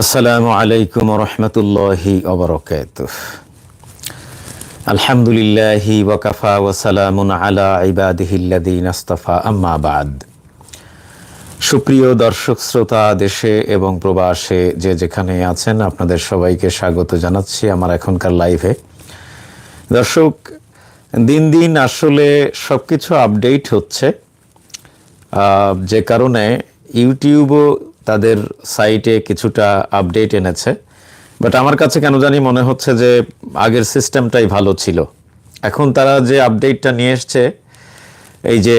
আসসালামু আলাইকুম রহমতুল্লাহি অবরকাত আলহামদুলিল্লাহি ওয়াকাফা ওয়াসালামুন আলা ইবাদিহিল্লাদিন আস্তাফা, আম্মা বাদ। সুপ্রিয় দর্শক, শ্রোতা, দেশে এবং প্রবাসে যে যেখানে আছেন, আপনাদের সবাইকে স্বাগত জানাচ্ছি আমার এখনকার লাইভে। দর্শক, দিন দিন আসলে সব কিছু আপডেট হচ্ছে। যে কারণে ইউটিউবও তাদের সাইটে কিছুটা আপডেট এনেছে। বাট আমার কাছে কেন জানি মনে হচ্ছে যে আগের সিস্টেমটাই ভালো ছিল। এখন তারা যে আপডেটটা নিয়ে এসছে, এই যে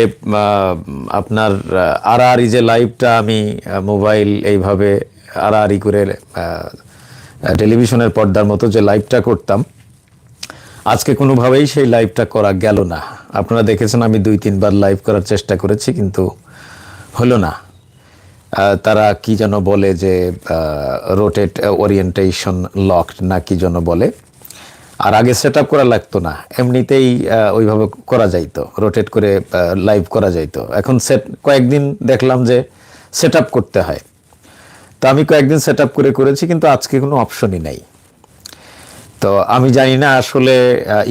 আপনার আড়াআড়ি যে লাইভটা আমি মোবাইল এইভাবে আড়াআড়ি করে টেলিভিশনের পর্দার মতো যে লাইভটা করতাম, আজকে কোনোভাবেই সেই লাইভটা করা গেল না। আপনারা দেখেছেন আমি দুই, তিনবার লাইভ করার চেষ্টা করেছি, কিন্তু হলো না। তারা কি যেন বলে যে রোটেট ওরিয়েন্টেশন লকড না কি যেন বলে। আর আগে সেট আপ করা লাগতো না, এমনিতেই ওইভাবে করা যাইতো রোটেট করে লাইভ করা যাইতো। এখন সেট কয়েকদিন দেখলাম যে সেট আপ করতে হয়। তো আমি কয়েকদিন সেট আপ করে করেছি, কিন্তু আজকে কোনো অপশনই নাই। তো আমি জানি না আসলে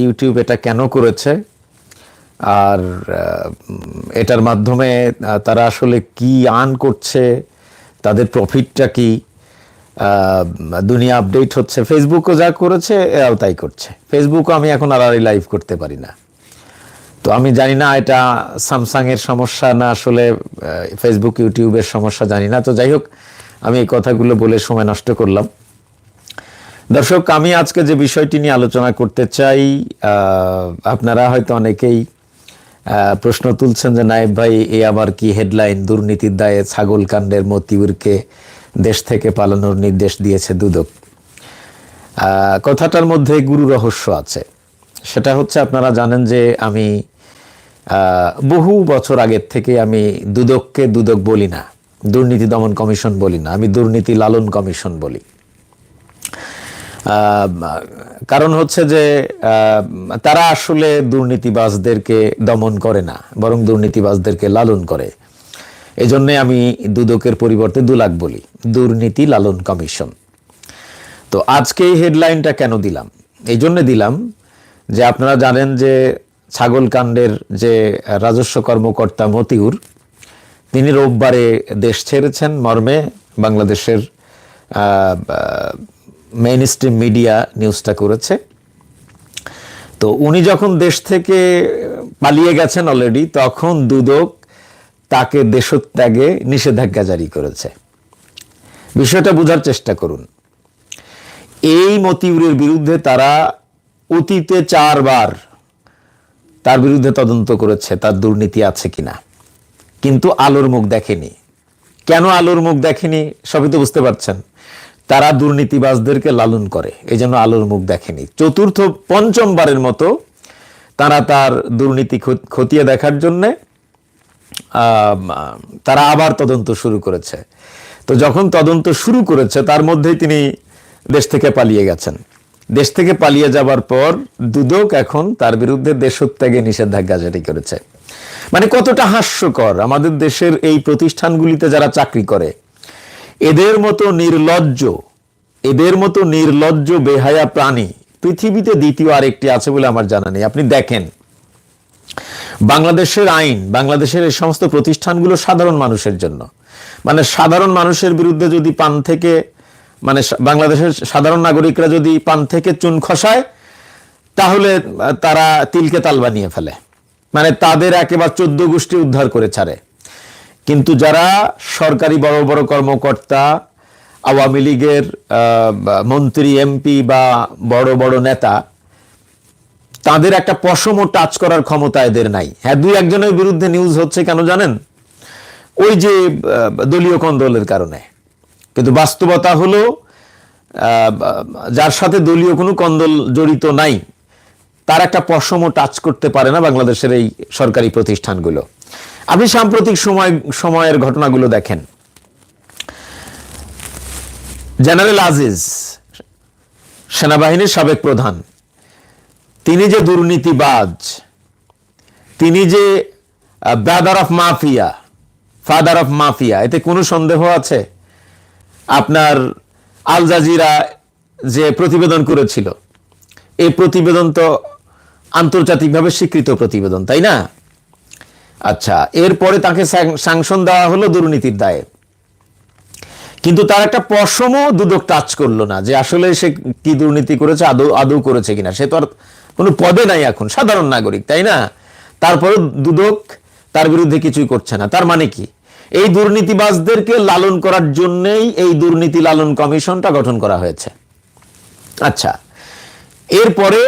ইউটিউব এটা কেন করেছে আর এটার মাধ্যমে তারা আসলে কি আর্ন করছে, তাদের প্রফিটটা কি দুনিয়া আপডেট হচ্ছে। ফেসবুকও যা করেছে, এরাও তাই করছে। ফেসবুকও আমি এখন আর লাইভ করতে পারি না। তো আমি জানি না এটা স্যামসাং এর সমস্যা না আসলে ফেসবুক, ইউটিউবের সমস্যা, জানি না। তো যাই হোক, আমি এই কথাগুলো বলে সময় নষ্ট করলাম। দর্শক, আমি আজকে যে বিষয়টি নিয়ে আলোচনা করতে চাই আপনারা হয়তো অনেকেই প্রশ্ন তুলছেন যে নায়েব ভাই, এ আবার কি হেডলাইন দুর্নীতির দায়ে ছাগল কাণ্ডের মতিউরকে দেশ থেকে পালানোর নির্দেশ দিয়েছে দুদক। কথাটার মধ্যে গুরু রহস্য আছে। সেটা হচ্ছে আপনারা জানেন যে আমি বহু বছর আগের থেকে আমি দুদককে দুদক বলি না, দুর্নীতি দমন কমিশন বলি না, আমি দুর্নীতি লালন কমিশন বলি। কারণ হচ্ছে যে তারা আসলে দুর্নীতিবাজদেরকে দমন করে না, বরং দুর্নীতিবাজদেরকে লালন করে। এই জন্যে আমি দুদকের পরিবর্তে দুলাক বলি, দুর্নীতি লালন কমিশন। তো আজকে এই হেডলাইনটা কেন দিলাম? এই জন্য দিলাম যে আপনারা জানেন যে ছাগল কাণ্ডের যে রাজস্ব কর্মকর্তা মতিউর, তিনি রোববারে দেশ ছেড়েছেন মর্মে বাংলাদেশের মেইন স্ট্রিম মিডিয়া নিউজটা করেছে। তো উনি যখন দেশ থেকে পালিয়ে গেছেন অলরেডি তখন দুদক তাকে দেশত্যাগে নিষেধাজ্ঞা জারি করেছে। বিষয়টা বোঝার চেষ্টা করুন। এই মতিউরের বিরুদ্ধে তারা অতীতে চারবার তার বিরুদ্ধে তদন্ত করেছে, তার দুর্নীতি আছে কিনা। কিন্তু আলোর মুখ দেখেনি। কেন আলোর মুখ দেখেনি, সবই তো বুঝতে পারছেন। তারা দুর্নীতিবাজদেরকে লালন করে। এই জন্য আলোর মুখ দেখেনি। চতুর্থ পঞ্চমবারের মতো তারা তার দুর্নীতি খত- খতিয়ে দেখার জন্যে তারা আবার তদন্ত শুরু করেছে। তো যখন তদন্ত শুরু করেছে, তার মধ্যেই তিনি দেশ থেকে পালিয়ে গেছেন। দেশ থেকে পালিয়ে যাবার পর দুদক এখন তার বিরুদ্ধে দেশত্যাগে নিষেধাজ্ঞা জারি করেছে। মানে কতটা হাস্যকর, আমাদের দেশের এই প্রতিষ্ঠানগুলিতে যারা চাকরি করে এদের মতো নির্লজ্জ, এদের মতো নির্লজ্জ বেহায়া প্রাণী পৃথিবীতে দ্বিতীয় আরেকটি আছে বলে আমার জানা নেই। আপনি দেখেন, বাংলাদেশের আইন, বাংলাদেশের এই সমস্ত প্রতিষ্ঠানগুলো সাধারণ মানুষের জন্য। মানে সাধারণ মানুষের বিরুদ্ধে যদি পান থেকে মানে বাংলাদেশের সাধারণ নাগরিকরা যদি পান থেকে চুন খসায়, তাহলে তারা তিলকে তাল বানিয়ে ফেলে। মানে তাদের একেবারে চোদ্দ গোষ্ঠী উদ্ধার করে ছাড়ে। কিন্তু যারা সরকারি বড় বড় কর্মকর্তা, আওয়ামী লীগের মন্ত্রী, এমপি বা বড় বড় নেতা, তাদের একটা পশমও টাচ করার ক্ষমতা এদের নাই। হ্যাঁ দুই একজনের বিরুদ্ধে নিউজ হচ্ছে কেন জানেন? ওই যে দলীয় কন্দলের কারণে। কিন্তু বাস্তবতা হলো যার সাথে দলীয় কোনো কন্দল জড়িত নাই, তার একটা পশমও টাচ করতে পারে না বাংলাদেশের এই সরকারি প্রতিষ্ঠানগুলো। আপনি সাম্প্রতিক সময়, সময়ের ঘটনাগুলো দেখেন। জেনারেল আজিজ, সেনাবাহিনীর সাবেক প্রধান, তিনি যে দুর্নীতিবাজ, তিনি যে brother of mafia father of mafia এতে কোনো সন্দেহ আছে? আপনার আল জাজিরা যে প্রতিবেদন করেছিল, এই প্রতিবেদন তো আন্তর্জাতিকভাবে স্বীকৃত প্রতিবেদন, তাই না? আচ্ছা এরপরে তাকে স্যাংশন দেওয়া হলো দুর্নীতির দায়ে। কিন্তু তার একটা পশমও দুদক টাচ করল না, যে আসলে সে কি দুর্নীতি করেছে, আদৌ আদৌ করেছে কিনা। সে তো আর কোনো পদে নাই এখন, সাধারণ নাগরিক, তাই না? তারপরে দুদক তার বিরুদ্ধে কিছুই করছে না। তার মানে কি? এই দুর্নীতিবাজদেরকে লালন করার জন্যই এই দুর্নীতি লালন কমিশনটা গঠন করা হয়েছে। আচ্ছা এরপরে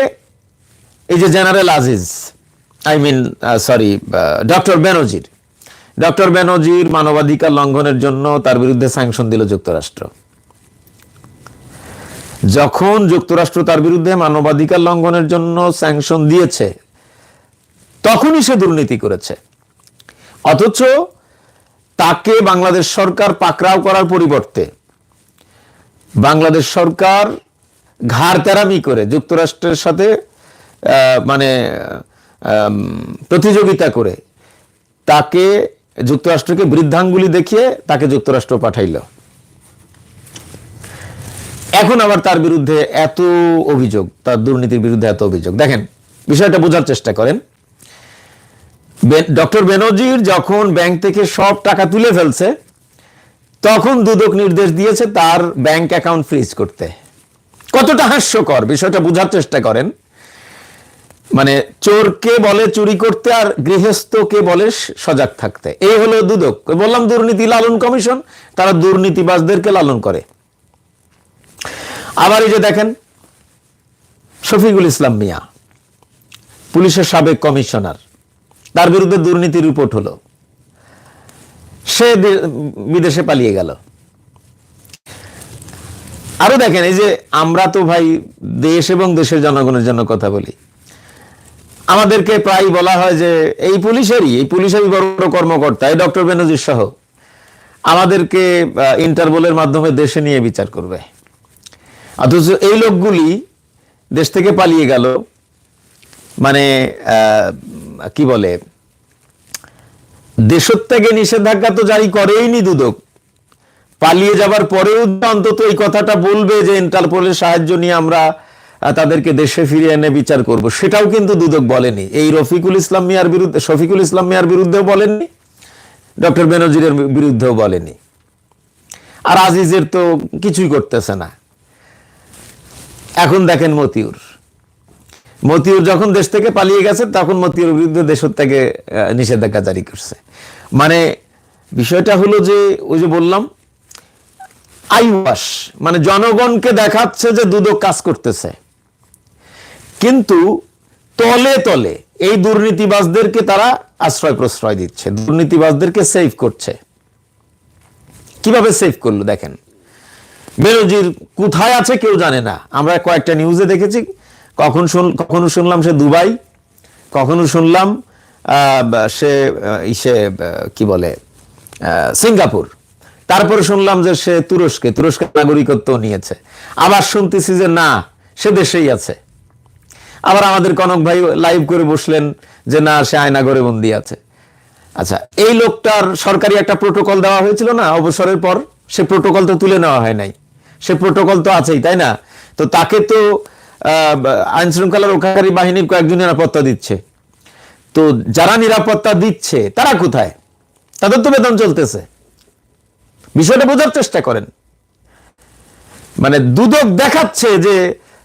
এই যে general Aziz I mean sorry doctor Benazir doctor ব্যানার্জির মানবাধিকার লঙ্ঘনের জন্য তার বিরুদ্ধে স্যাংশন দিল যুক্তরাষ্ট্র। যখন যুক্তরাষ্ট্র তার বিরুদ্ধে মানবাধিকার লঙ্ঘনের জন্য স্যাংশন দিয়েছে, তখনই সে দুর্নীতি করেছে। অথচ তাকে বাংলাদেশ সরকার পাকরাও করার পরিবর্তে বাংলাদেশ সরকার ঘাড় তেরামি করে যুক্তরাষ্ট্রের সাথে মানে প্রতিযোগিতা করে তাকে যুক্তরাষ্ট্রকে বৃদ্ধাঙ্গুলি দেখিয়ে তাকে যুক্তরাষ্ট্র পাঠাইল। এখন আবার তার বিরুদ্ধে এত অভিযোগ, তার দুর্নীতির বিরুদ্ধে এত অভিযোগ। দেখেন, বিষয়টা বোঝার চেষ্টা করেন। ডক্টর বেনজির যখন ব্যাংক থেকে সব টাকা তুলে ফেলছে, তখন দুদক নির্দেশ দিয়েছে তার ব্যাংক অ্যাকাউন্ট ফ্রিজ করতে। কতটা হাস্যকর, বিষয়টা বোঝার চেষ্টা করেন। মানে চোরকে বলে চুরি করতে আর গৃহস্থকে বলে সজাগ থাকতে। এই হলো দুদক। বললাম দুর্নীতি লালন কমিশন, তারা দুর্নীতিবাজদেরকে লালন করে। আবার এই যে দেখেন, শফিকুল ইসলাম মিয়া, পুলিশের সাবেক কমিশনার, তার বিরুদ্ধে দুর্নীতি রিপোর্ট হলো। সে বিদেশে পালিয়ে গেল। আরও দেখেন, এই যে আমরা তো ভাই দেশ এবং দেশের জনগণের জন্য কথা বলি। আমাদেরকে প্রায় বলা হয় যে এই পুলিশেরই এই পুলিশেরই বড় বড় কর্মকর্তা এই ডক্টর বেনজির সহ। আমাদেরকে আহ, ইন্টারপোলের মাধ্যমে দেশে নিয়ে বিচার করবে। অথচ এই লোকগুলি দেশ থেকে পালিয়ে গেল। মানে কি বলে দেশত্যাগে নিষেধাজ্ঞা তো জারি করেইনি দুদক। পালিয়ে যাবার পরেও অন্তত এই কথাটা বলবে যে ইন্টারপোলের সাহায্য নিয়ে আমরা তাদেরকে দেশে ফিরিয়ে এনে বিচার করব। সেটাও কিন্তু দুদক বলেনি। এই রফিকুল ইসলাম মিয়ার বিরুদ্ধে শফিকুল ইসলাম মিয়ার বিরুদ্ধেও বলেননি ডক্টর বেনজিরের বিরুদ্ধেও বলেনি। আর আজিজের তো কিছুই করতেছে না। এখন দেখেন মতিউর। মতিউর যখন দেশ থেকে পালিয়ে গেছে তখন মতিউর বিরুদ্ধে দেশত্যাগে আহ, নিষেধাজ্ঞা জারি করছে। মানে বিষয়টা হলো যে ওই যে বললাম আইওয়াস মানে জনগণকে দেখাচ্ছে যে দুদক কাজ করতেছে। কিন্তু তলে তলে এই দুর্নীতিবাজদেরকে তারা আশ্রয় প্রশ্রয় দিচ্ছে, দুর্নীতিবাজদেরকে সেভ করছে। কীভাবে সেভ করল দেখেন? বেনজির কোথায় আছে কেউ জানে না। আমরা কয়েকটা নিউজে দেখেছি। কখন শুন, কখনো শুনলাম সে দুবাই, কখনো শুনলাম সে ইসে কি বলে সিঙ্গাপুর। তারপরে শুনলাম যে সে তুরস্কে, তুরস্কের নাগরিকত্ব নিয়েছে। আবার শুনতেছি যে না, সে দেশেই আছে। আবার আমাদের কনক ভাই লাইভ করে বসলেন যে না, সে আয়নাগরে বন্দি আছে। আচ্ছা এই লোকটার সরকারি একটা প্রোটোকল দেওয়া হয়েছিল না, অবসরের পর? সে প্রোটোকল তো তুলে নেওয়া হয় নাই। সে প্রোটোকল তো আছেই, তাই না? তো তাকে তো আইন শৃঙ্খলা রক্ষাকারী বাহিনীর কয়েকজন নিরাপত্তা দিচ্ছে। তো যারা নিরাপত্তা দিচ্ছে, তারা কোথায়? তাদের তো বেতন চলতেছে। বিষয়টা বোঝার চেষ্টা করেন। মানে দুদক দেখাচ্ছে যে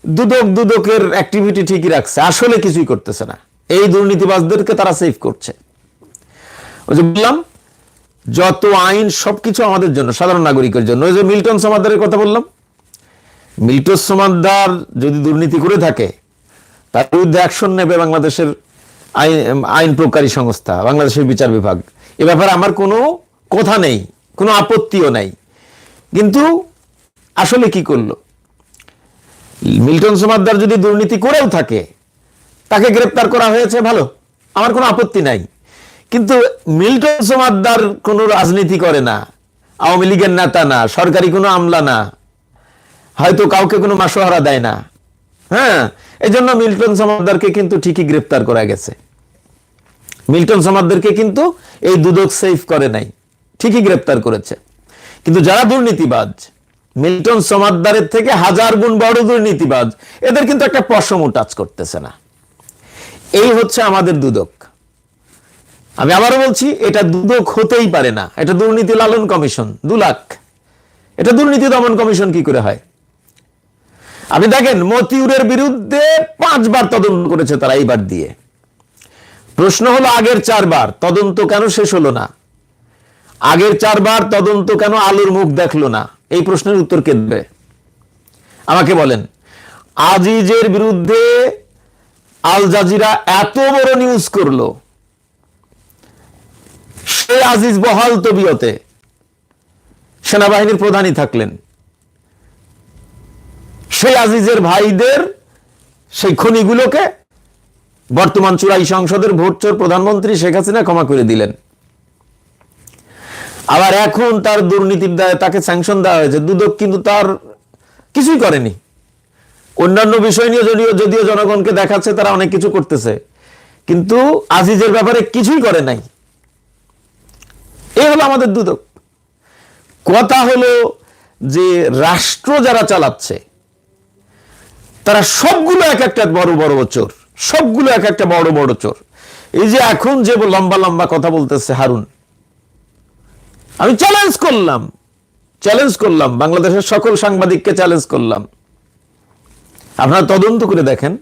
দুদক দুদকের অ্যাক্টিভিটি ঠিকই রাখছে, আসলে কিছুই করতেছে না। এই দুর্নীতিবাজদেরকে তারা সেভ করছে। ওই যে বললাম, যত আইন সবকিছু আমাদের জন্য, সাধারণ নাগরিকের জন্য। ওই যে মিল্টন সমাদারের কথা বললাম, মিল্টন সমাদার যদি দুর্নীতি করে থাকে, তার বিরুদ্ধে অ্যাকশন নেবে বাংলাদেশের আইন আইন প্রকারী সংস্থা, বাংলাদেশের বিচার বিভাগ। এ ব্যাপারে আমার কোনো কথা নেই, কোনো আপত্তিও নাই। কিন্তু আসলে কি করল? মিল্টন সমাদ্দার যদি দুর্নীতি করেও থাকে, তাকে গ্রেপ্তার করা হয়েছে, ভালো। আমার কোনো আপত্তি নাই। কিন্তু মিল্টন সমাদ্দার কোনো রাজনীতি করে না, আওয়ামী লীগের নেতা না, সরকারি কোনো আমলা না, হয়তো কাউকে কোনো মাসোহারা দেয় না। হ্যাঁ এই জন্য মিল্টন সমাদ্দারকে কিন্তু ঠিকই গ্রেপ্তার করা গেছে। মিল্টন সমাদ্দারকে কিন্তু এই দুদক সেফ করে নাই, ঠিকই গ্রেপ্তার করেছে। কিন্তু যারা দুর্নীতিবাজ মিল্টন সমাদ্দারের থেকে হাজার গুণ বড় দুর্নীতিবাজ। এদের কিন্তু একটা পশমও টাচ করতেছে না। এই হচ্ছে আমাদের দুদক। আমি আবারও বলছি, এটা দুদক হতেই পারে না। এটা দুর্নীতি লালন কমিশন, দু লাখ। এটা দুর্নীতি দমন কমিশন কি করে হয়? আপনি দেখেন, মতিউরের বিরুদ্ধে পাঁচবার তদন্ত করেছে তারা এইবার দিয়ে। প্রশ্ন হলো, আগের চারবার তদন্ত কেন শেষ হলো না? আগের চারবার তদন্ত কেন আলোর মুখ দেখল না? এই প্রশ্নের উত্তর কে দেবে? আমাকে বলেন। আজিজের বিরুদ্ধে আল জাজিরা এত বড় নিউজ করল। সে আজিজ বহাল তবিয়তে সেনাবাহিনীর প্রধানই থাকলেন। সেই আজিজের ভাইদের সেই খনিগুলোকে বর্তমান চূড়াই সংসদের ভোট চোর প্রধানমন্ত্রী শেখ হাসিনা ক্ষমা করে দিলেন। আবার এখন তার দুর্নীতির দায়ে তাকে স্যাংশন দেওয়া হয়েছে। দুদক কিন্তু তার কিছুই করেনি। অন্যান্য বিষয় নিয়ে যদিও যদিও জনগণকে দেখাচ্ছে, তারা অনেক কিছু করতেছে। কিন্তু আজিজের ব্যাপারে কিছুই করে নাই। এই হলো আমাদের দুদক। কথা হলো যে রাষ্ট্র যারা চালাচ্ছে, তারা সবগুলো এক একটা বড় বড় চোর। সবগুলো এক একটা বড় বড় চোর। এই যে এখন যে লম্বা লম্বা কথা বলতেছে হারুন আমি চ্যালেঞ্জ করলাম। চ্যালেঞ্জ করলাম। বাংলাদেশের সকল সাংবাদিককে চ্যালেঞ্জ করলাম। আপনারা তদন্ত করে দেখেন।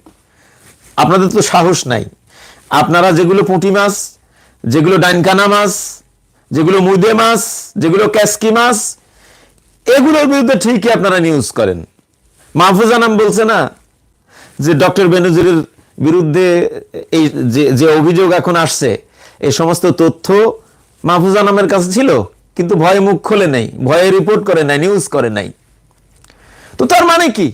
আপনাদের তো সাহস নাই। আপনারা যেগুলো পুঁটি মাছ, যেগুলো ডাইনকানা মাছ, যেগুলো মুদে মাছ, যেগুলো ক্যাসকি মাছ, এগুলোর বিরুদ্ধে ঠিকই আপনারা নিউজ করেন। মাহফুজা নাম বলছে না যে ডক্টর বেনজিরের বিরুদ্ধে এই যে অভিযোগ এখন আসছে, এই সমস্ত তথ্য মাহফুজা নামের কাছে ছিল? কিন্তু ভয়ে মুখ খোলে নাই, ভয়ে রিপোর্ট করে নাই নিউজ করে নাই। তো তার মানে কি?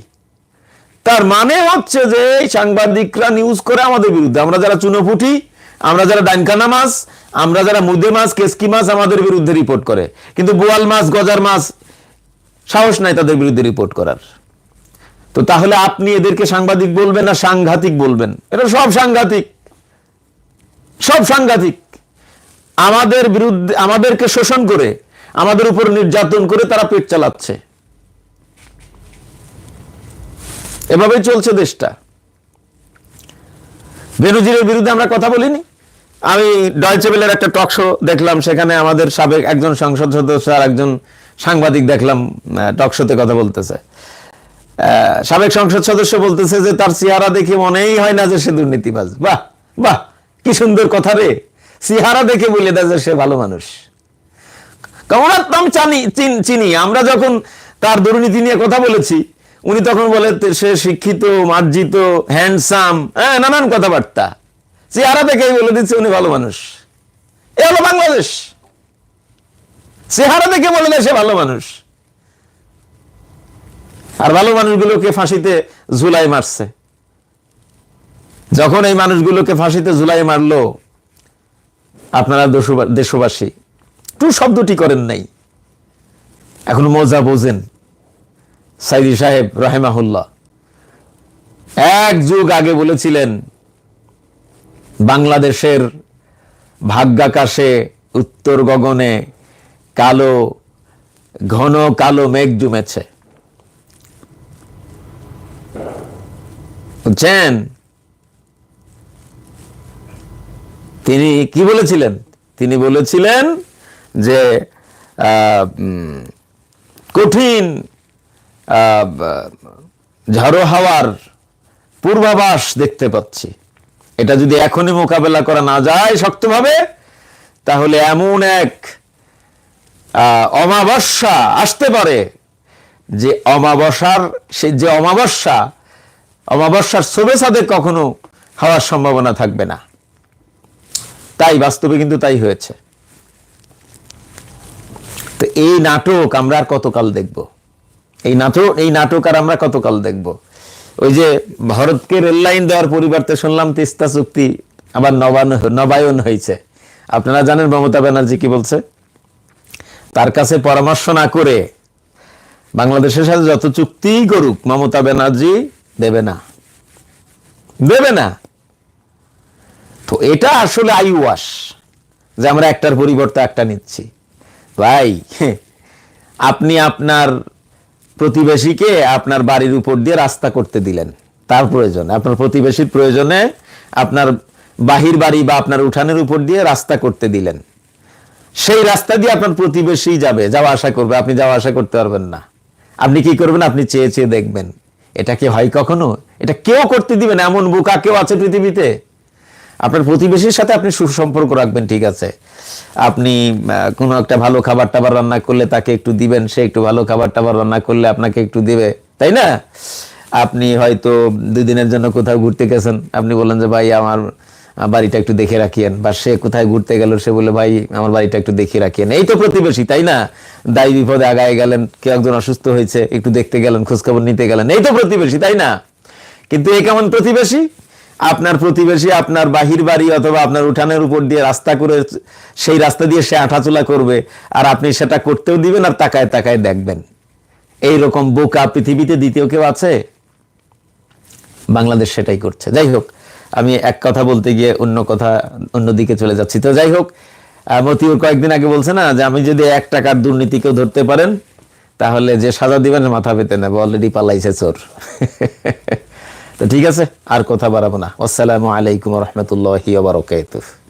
তার মানে হচ্ছে যে সাংবাদিকরা নিউজ করে আমাদের বিরুদ্ধে। আমরা যারা চুনোপুটি, আমরা যারা ডানকানা মাছ, আমরা যারা মুদে মাছ কেসকি মাছ আমাদের বিরুদ্ধে রিপোর্ট করে। কিন্তু বোয়াল মাছ, গজার মাছ, সাহস নাই তাদের বিরুদ্ধে রিপোর্ট করার। তো তাহলে আপনি এদেরকে সাংবাদিক বলবেন না সাংঘাতিক বলবেন? এটা সব সাংঘাতিক। সব সাংঘাতিক। আমাদের বিরুদ্ধে আমাদেরকে শোষণ করে, আমাদের উপর নির্যাতন করে তারা পেট চালাচ্ছে। এভাবেই চলছে দেশটা। বেনজিরের বিরুদ্ধে আমরা কথা বলিনি। আমি ডয়চেবেলের একটা টক শো দেখলাম, সেখানে আমাদের সাবেক একজন সংসদ সদস্য আর একজন সাংবাদিক দেখলাম টক শোতে কথা বলতেছে। সাবেক সংসদ সদস্য বলতেছে যে তার চেহারা দেখে মনেই হয় না যে সে দুর্নীতিবাজ। বাহ বাহ, কি সুন্দর কথা রে। চেহারা দেখে বলে দেয় যে সে ভালো মানুষ। জানি চিনি আমরা যখন তার দুর্নীতি নিয়ে কথা বলেছি, উনি তখন বলে সে শিক্ষিত, মার্জিত হ্যান্ডসাম হ্যাঁ নানান কথাবার্তা। চেহারা দেখেই বলে দিচ্ছে উনি ভালো মানুষ। এ হলো বাংলাদেশ। চেহারা দেখে বলে দেয় সে ভালো মানুষ। আর ভালো মানুষগুলোকে ফাঁসিতে ঝুলাই মারছে। যখন এই মানুষগুলোকে ফাঁসিতে ঝুলাই মারলো আপনারা দেশবাসী। টু শব্দটি করেন নাই। এখন মজা বোঝেন। সাইদি সাহেব রাহেমাহুল্লাহ, এক যুগ আগে বলেছিলেন, বাংলাদেশের ভাগ্যাকাশে উত্তর গগনে কালো, ঘন কালো মেঘ জমেছে। তিনি কি বলেছিলেন? তিনি বলেছিলেন যে কঠিন ঝড়ো হাওয়ার পূর্বাভাস দেখতে পাচ্ছি। এটা যদি এখনই মোকাবেলা করা না যায় শক্তভাবে, তাহলে এমন এক অমাবস্যা আসতে পারে যে অমাবস্যার, সে যে অমাবস্যা, অমাবস্যার শোভে কখনো হওয়ার সম্ভাবনা থাকবে না। তাই, বাস্তবে কিন্তু তাই হয়েছে। তো এই নাটক আমরা আর কতকাল দেখব? এই নাটক এই নাটক আর আমরা কতকাল দেখব? ওই যে ভারতকে রেল লাইন দেওয়ার পরিবর্তে শুনলাম, তিস্তা চুক্তি আবার নবায়ন নবায়ন হয়েছে। আপনারা জানেন মমতা ব্যানার্জি কি বলছে? তার কাছে পরামর্শ না করে বাংলাদেশের সাথে যত চুক্তিই করুক, মমতা ব্যানার্জি দেবে না। দেবে না। তো এটা আসলে আইওয়াস যে আমরা একটার পরিবর্তে একটা নিচ্ছি। ভাই, আপনি আপনার প্রতিবেশীকে আপনার বাড়ির উপর দিয়ে রাস্তা করতে দিলেন, তার প্রয়োজন। আপনার প্রতিবেশীর প্রয়োজনে আপনার বাহির বাড়ি বা আপনার উঠানের উপর দিয়ে রাস্তা করতে দিলেন। সেই রাস্তা দিয়ে আপনার প্রতিবেশী যাবে, যাওয়া আসা করবে, আপনি যাওয়া আসা করতে পারবেন না। আপনি কি করবেন? আপনি চেয়ে চেয়ে দেখবেন। এটা কি হয় কখনো? এটা কেউ করতে দিবেন এমন বোকা কেউ আছে পৃথিবীতে? আপনার প্রতিবেশীর সাথে আপনি সুসম্পর্ক রাখবেন, ঠিক আছে। আপনি কোনো একটা ভালো খাবার টাবার রান্না করলে তাকে একটু দিবেন, সে একটু ভালো খাবার টাবার রান্না করলে আপনাকে একটু দিবে, তাই না? আপনি হয়তো দুই দিনের জন্য কোথাও ঘুরতে গেছেন, আপনি বললেন যে, ভাই, আমার বাড়িটা একটু দেখে রাখিয়েন। বা সে কোথায় ঘুরতে গেল, সে বলে ভাই, আমার বাড়িটা একটু দেখে রাখিয়েন। এই তো প্রতিবেশী, তাই না? দায়ী বিপদে আগায় গেলেন, কেউ একজন অসুস্থ হয়েছে, একটু দেখতে গেলেন, খোঁজখবর নিতে গেলেন, এই তো প্রতিবেশী, তাই না? কিন্তু এ কেমন প্রতিবেশী? আপনার প্রতিবেশী, আপনার বাহির বাড়ি অথবা আপনার উঠানের উপর দিয়ে রাস্তা করে সেই রাস্তা দিয়ে সে আঠাচলা করবে আর আপনি সেটা করতেও দিবেন আর তাকায় তাকায় দেখবেন। এই রকম বোকা পৃথিবীতে দ্বিতীয় কেউ আছে? বাংলাদেশ সেটাই করছে। যাই হোক, আমি এক কথা বলতে গিয়ে অন্য কথা অন্যদিকে চলে যাচ্ছি। তো যাই হোক মতিউর কয়েকদিন আগে বলছে না যে আমি যদি এক টাকার দুর্নীতিকেও ধরতে পারেন, তাহলে যে সাজা দিবেন মাথা পেতে নেবে অলরেডি পালাইছে চোর। তো ঠিক আছে আর কথা বাড়াবো না। আসসালামু আলাইকুম রহমতুল্লাহ বারকাতুহ।